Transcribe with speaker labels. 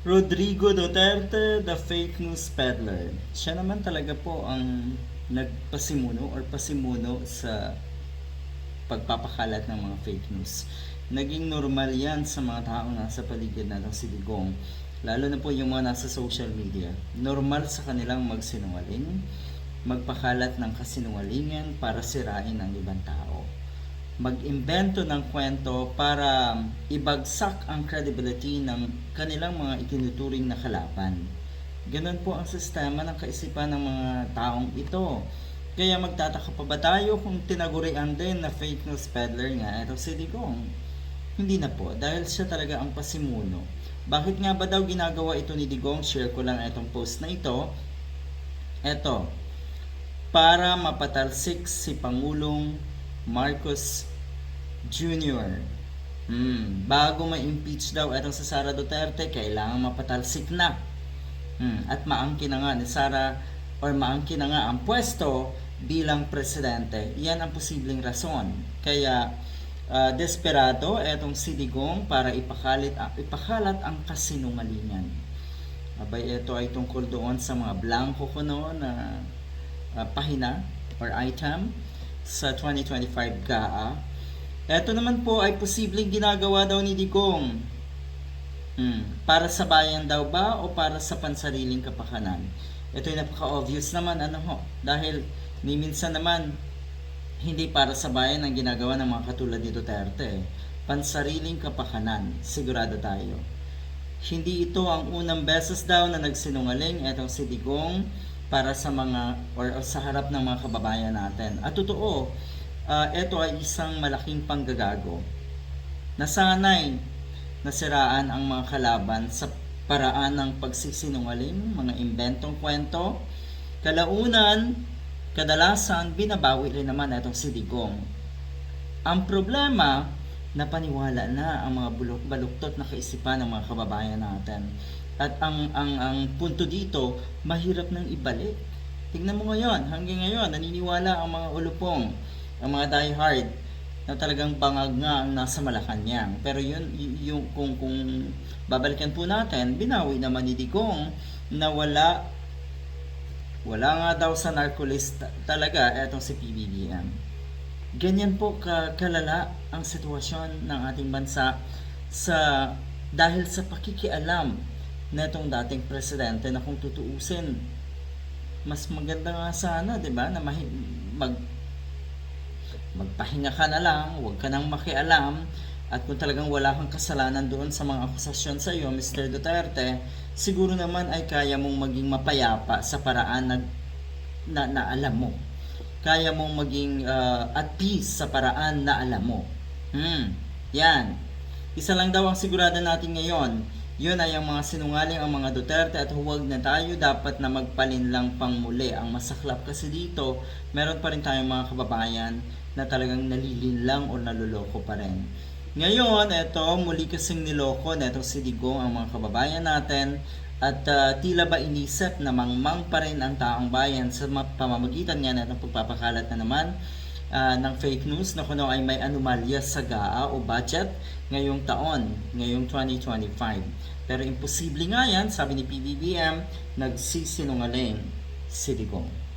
Speaker 1: Rodrigo Duterte, the fake news peddler. Siya naman talaga po ang nagpasimuno or pasimuno sa pagpapakalat ng mga fake news. Naging normal yan sa mga taong nasa paligid natin si Digong. Lalo na po yung mga nasa social media. Normal sa kanilang magsinungaling, magpakalat ng kasinungalingan para sirain ang ibang tao mag-imbento ng kwento para ibagsak ang credibility ng kanilang mga itinuturing na kalaban. Ganon po ang sistema ng kaisipan ng mga taong ito. Kaya magtataka pa ba tayo kung tinagurian din na fake news peddler nga ito si Digong? Hindi na po, dahil siya talaga ang pasimuno. Bakit nga ba daw ginagawa ito ni Digong? Share ko lang itong post na ito. Eto, para mapatalsik si Pangulong Marcos Jr. Hmm, bago ma-impeach daw itong si Sara Duterte, kailangan mapatalsik na. Hmm, at maangkin na nga ni Sara or maangkin na nga ang pwesto bilang presidente. Yan ang posibleng rason. Kaya ah, desperado etong si Digong para ipakalit, ah, ipakalat ang kasinungalingan. Abay, ito ay tungkol doon sa mga blanco ko noon na ah, pahina or item sa 2025 GAA. Ito naman po ay posibleng ginagawa daw ni Digong. Hmm, para sa bayan daw ba o para sa pansariling kapakanan? Ito ay napaka-obvious naman ano ho. Dahil ni minsan naman hindi para sa bayan ang ginagawa ng mga katulad ni Duterte. Pansariling kapakanan, sigurado tayo. Hindi ito ang unang beses daw na nagsinungaling etong si Digong para sa mga or, or sa harap ng mga kababayan natin. At totoo, ah, ito ay isang malaking panggagago. Nasanay nasiraan ang mga kalaban sa paraan ng pagsisinungaling, mga inventong kwento. Kalaunan, kadalasan binabawi rin naman itong si Digong. Ang problema, napaniwala na ang mga bulok baluktot na kaisipan ng mga kababayan natin. At ang ang ang punto dito, mahirap nang ibalik. Tingnan mo ngayon, hanggang ngayon naniniwala ang mga ulupong, ang mga diehard na talagang bangag nga ang nasa Malacanang. Pero yun, yung kung kung babalikan po natin, binawi naman ni Digong na wala wala nga daw sa narcolist ta- talaga etong si PBBM. Ganyan po ka kalala ang sitwasyon ng ating bansa sa dahil sa pakikialam netong dating presidente na kung tutuusin mas maganda nga sana, 'di ba, na mag magpahinga ka na lang, huwag ka nang makialam at kung talagang wala kang kasalanan doon sa mga akusasyon sa iyo, Mr. Duterte, siguro naman ay kaya mong maging mapayapa sa paraan na, na, na alam mo. Kaya mong maging uh, at peace sa paraan na alam mo. Hmm, yan. Isa lang daw ang sigurado natin ngayon. Yun ay ang mga sinungaling ang mga Duterte at huwag na tayo dapat na magpalin lang pang muli. Ang masaklap kasi dito, meron pa rin tayong mga kababayan na talagang nalilin lang o naluloko pa rin. Ngayon, eto, muli kasing niloko na itong si Digong ang mga kababayan natin at ah, tila ba inisip na mangmang pa rin ang taong bayan sa ma- pamamagitan nga ng pagpapakalat na naman ah, ng fake news na kuno ay may anomalya sa GAA o budget ngayong taon, ngayong 2025. Pero imposible nga yan, sabi ni PBBM, nagsisinungaling si Digong.